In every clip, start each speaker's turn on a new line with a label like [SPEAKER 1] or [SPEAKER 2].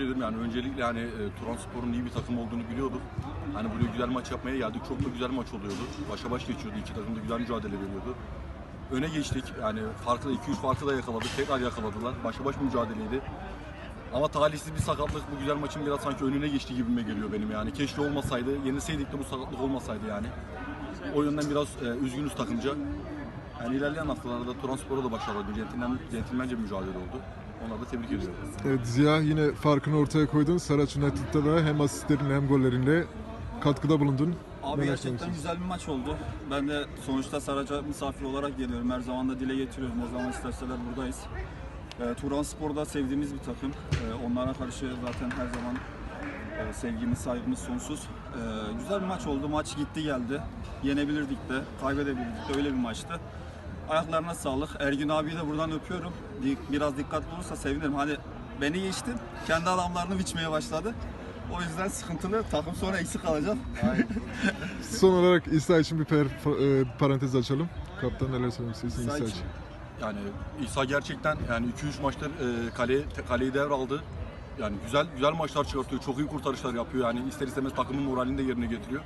[SPEAKER 1] Dedim yani öncelikle hani e, Turanspor'un iyi bir takım olduğunu biliyorduk. Hani buraya güzel maç yapmaya geldik. Çok da güzel maç oluyordu. Başa baş geçiyordu. İki takım da güzel mücadele veriyordu. Öne geçtik. Yani farkı da 2-3 farkı da yakaladık. Tekrar yakaladılar. Başa baş mücadeleydi. Ama talihsiz bir sakatlık bu güzel maçın biraz sanki önüne geçti gibime geliyor benim yani. Keşke olmasaydı. Yenilseydik de bu sakatlık olmasaydı yani. O yönden biraz e, üzgünüz takımca. Yani ilerleyen haftalarda Turanspor'a da başarılı. Centilmen, centilmence bir mücadele oldu. Onları da tebrik ediyorum.
[SPEAKER 2] Evet, Ziya yine farkını ortaya koydun. Saraç United'da da hem asistlerinle hem gollerinle katkıda bulundun.
[SPEAKER 3] Abi
[SPEAKER 2] Neler
[SPEAKER 3] gerçekten güzel bir maç oldu. Ben de sonuçta Saraç'a misafir olarak geliyorum. Her zaman da dile getiriyorum. Ne zaman isterseler buradayız. E, Turan Spor'da sevdiğimiz bir takım. E, onlara karşı zaten her zaman e, sevgimiz, saygımız sonsuz. E, güzel bir maç oldu. Maç gitti geldi. Yenebilirdik de, kaybedebilirdik de. Öyle bir maçtı. Ayaklarına sağlık. Ergün abiyi de buradan öpüyorum. Biraz dikkatli olursa sevinirim. Hani beni geçtin, kendi adamlarını biçmeye başladı. O yüzden sıkıntılı. Takım sonra eksik kalacak.
[SPEAKER 2] Son olarak İsa için bir per- e, parantez açalım. Kaptan neler söylemek istiyorsun
[SPEAKER 3] İsa
[SPEAKER 2] İsa
[SPEAKER 3] için.
[SPEAKER 2] için?
[SPEAKER 1] Yani İsa gerçekten yani 2-3 maçtır e, kale, kaleyi devraldı. Yani güzel güzel maçlar çıkartıyor. Çok iyi kurtarışlar yapıyor. Yani ister istemez takımın moralini de yerine getiriyor.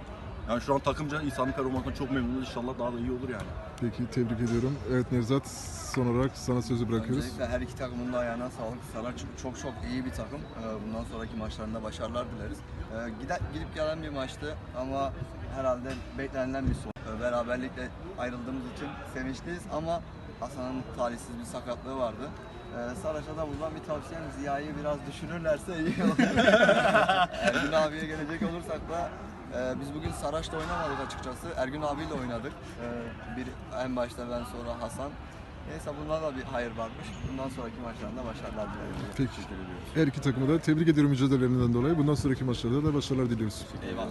[SPEAKER 1] Yani şu an takımca İsa'nın performansından çok memnunuz. İnşallah daha da iyi olur yani.
[SPEAKER 2] Peki tebrik ediyorum. Evet Nevzat son olarak sana sözü bırakıyoruz.
[SPEAKER 4] Öncelikle her iki takımın da ayağına sağlık. Saraç çok çok iyi bir takım. Ee, Bundan sonraki maçlarında başarılar dileriz. Ee, Gide, gidip gelen bir maçtı ama herhalde beklenilen bir son. Ee, Beraberlikle ayrıldığımız için sevinçliyiz ama Hasan'ın talihsiz bir sakatlığı vardı. Ee, Saraç'a da buradan bir tavsiyem Ziya'yı biraz düşürürlerse iyi olur. Ergün abiye gelecek olursak da e, biz bugün Saraç'ta oynamadık açıkçası. Ergün abiyle oynadık. Ee, bir en başta ben sonra Hasan. Neyse bundan da bir hayır varmış. Bundan sonraki maçlarında başarılar dilerim.
[SPEAKER 2] Peki. Her iki takımı da tebrik ediyorum mücadelelerinden dolayı. Bundan sonraki maçlarda da başarılar diliyoruz.
[SPEAKER 4] Eyvallah.